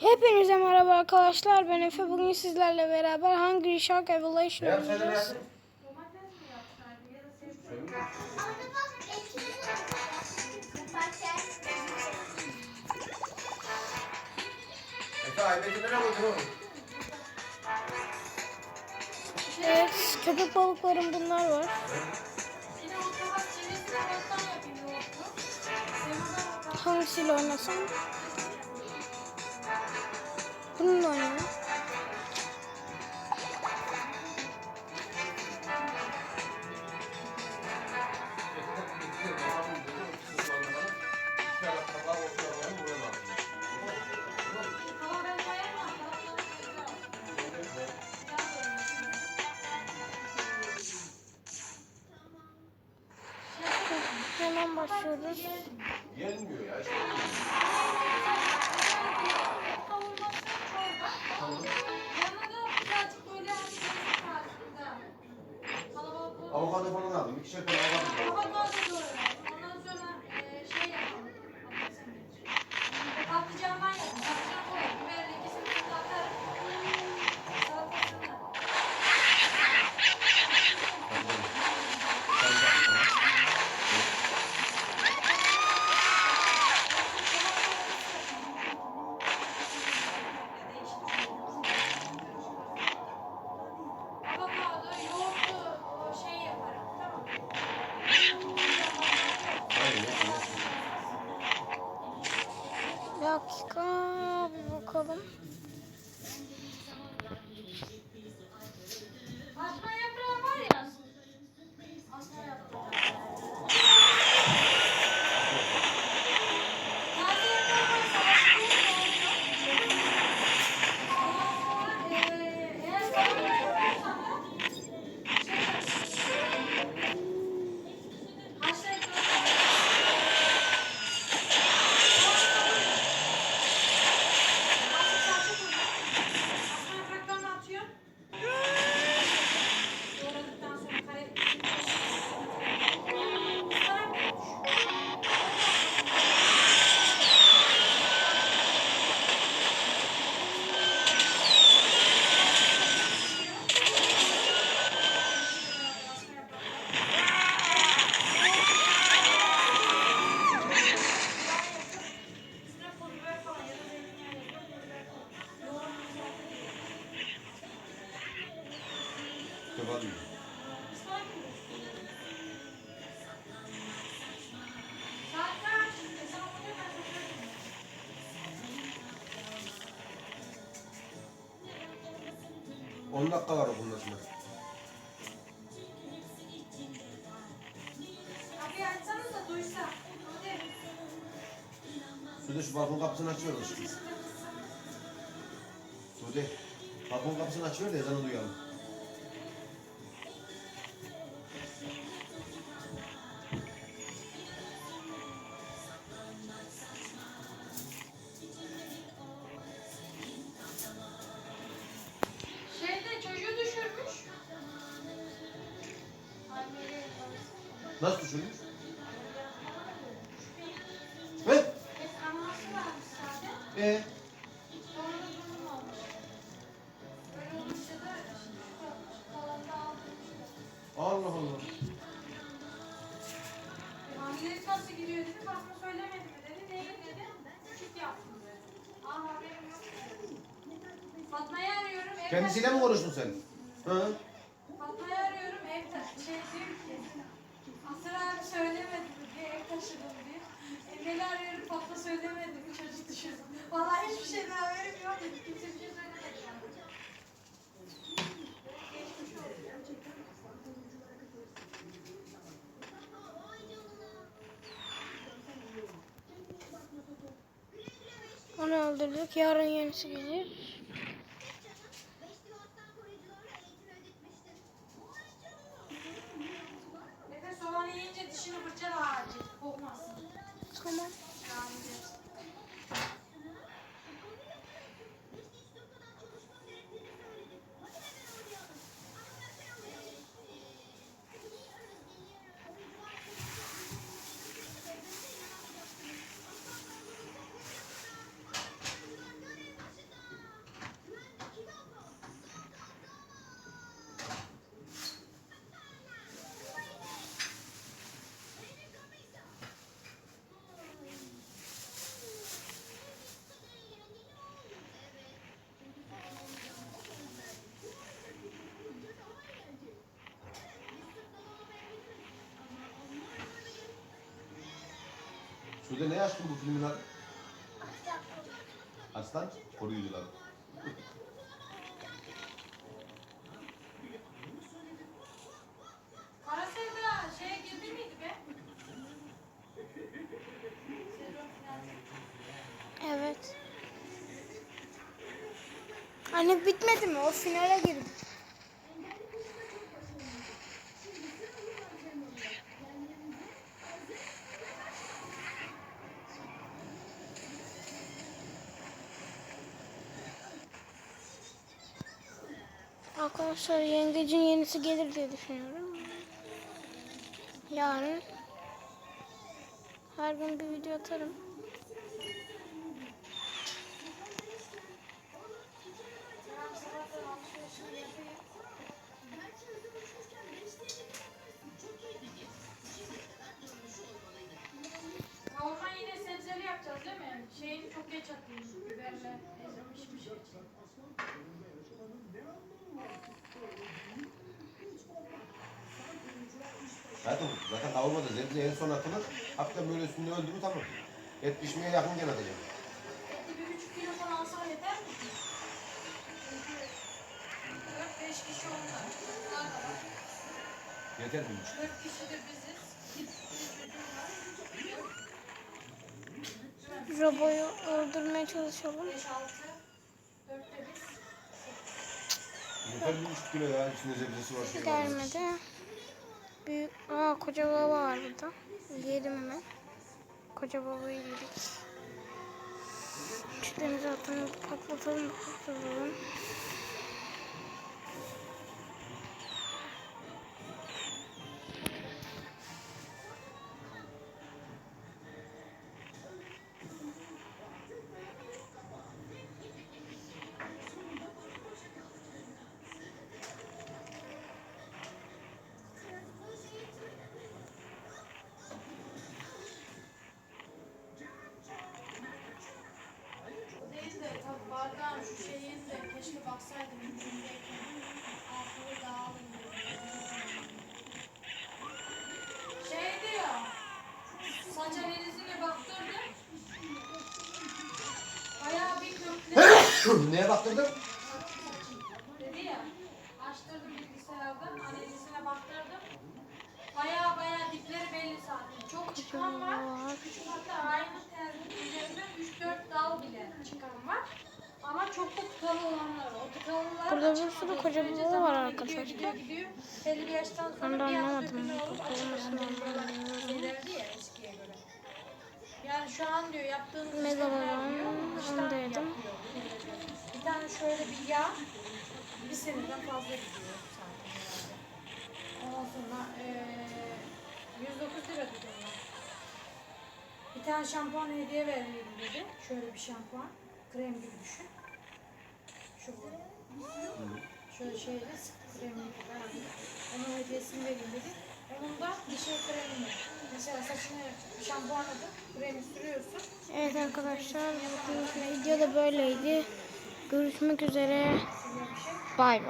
Hepinize merhaba arkadaşlar. Ben Efe. Bugün sizlerle beraber Hungry Shark Evolution oynayacağız. Evet, köpek balıklarım bunlar var. Hangisiyle oynasam? Bununla oynayalım. Hemen başlıyoruz. Gelmiyor ya. Avokado falan aldım. İkişer tane avokado aldım. Patlıcandan Bir dakika Söylüyorum. 10 dakika var bunun sonra. Kapıyı açsanız da duysa. Sude şu balkon kapısını açıyor musun? Sude, balkon kapısını açıyor da ezanı duyalım. Yapmış. Falan da aldırmışlar. Allah Allah. Hamilelik nasıl gidiyor dedi. Fatma söylemedi mi dedi. Değil dedi. Küçük yaptım dedi. Aa haberim yok dedi. Fatma'yı arıyorum. Kendisiyle mi konuştun sen? Hı? Fatma'yı arıyorum. Ev ta- şey diyor ki. Asır abi söylemedi mi diye ev taşıdım diye. Emel'i arıyorum. Mi çocuk düşürdüm. Vallahi hiçbir şeyden haberim yok. Kimse bir şey söylemedi. Geçmiş olsun. Onu öldürdük. Yarın yenisi gelir. Efe soğan yiyince dişini fırçala acil. Kokmasın. Tamam. Yani. Şurada ne açtın bu filmin adı? Aslan koruyucular. Kara Sevda şeye girdi miydi be? Evet. Anne bitmedi mi? O finale girdi. Arkadaşlar yengecin yenisi gelir diye düşünüyorum. Yarın her gün bir video atarım. Zaten, zaten kavurmada zebze en son atılır. Hafiften böyle üstünde öldürür tamam. Et pişmeye yakın gene atacağım. Bir buçuk kilo falan alsam yeter mi? Dört beş kişi onlar. Daha da var. Yeter mi? Dört biziz. Bir çocuğum var. Roboyu öldürmeye çalışalım. Beş altı. Dörtte biz. Yeter bir buçuk kilo ya. İçinde zebzesi var. şey var. Gelmedi. Büyük, aa koca baba var burada. Yiyelim hemen. Koca babayı yedik. Çitlerimizi atalım, patlatalım, patlatalım. Saç analizine baktırdım. Bayağı bir kökle Neye baktırdın? dedi ya. Açtırdım bilgisayardan analizine baktırdım. Bayağı bayağı dipleri belli zaten. Çok çıkan var. Küçük hatta aynı telin üzerinde 3-4 dal bile çıkan var. Ama çok da tıkalı olanlar var. O tıkalılar Burada bir sürü koca baba var gidiyor, arkadaşlar. Gidiyor, gidiyor. Belli bir yaştan sonra de bir anda anlamadım. dökülme olup buralar şeylerdi ya eskiye göre. Yani şu an diyor yaptığınız işlemler diyor. dıştan yapıyor. Bir tane şöyle bir yağ bir seneden fazla gidiyor zaten herhalde. Ondan sonra eee 109 lira dedim ben. Bir tane şampuan hediye verelim dedi. Şöyle bir şampuan. Krem gibi düşün. Şu bu. Şöyle şeyle kremli gibi. Onun hediyesini vereyim dedi. Onun da bir şey kremi. Mesela saçını şampuanladın, kremi sürüyorsun. Evet arkadaşlar bugünkü video da böyleydi. Görüşmek üzere. Şey. Bay bay.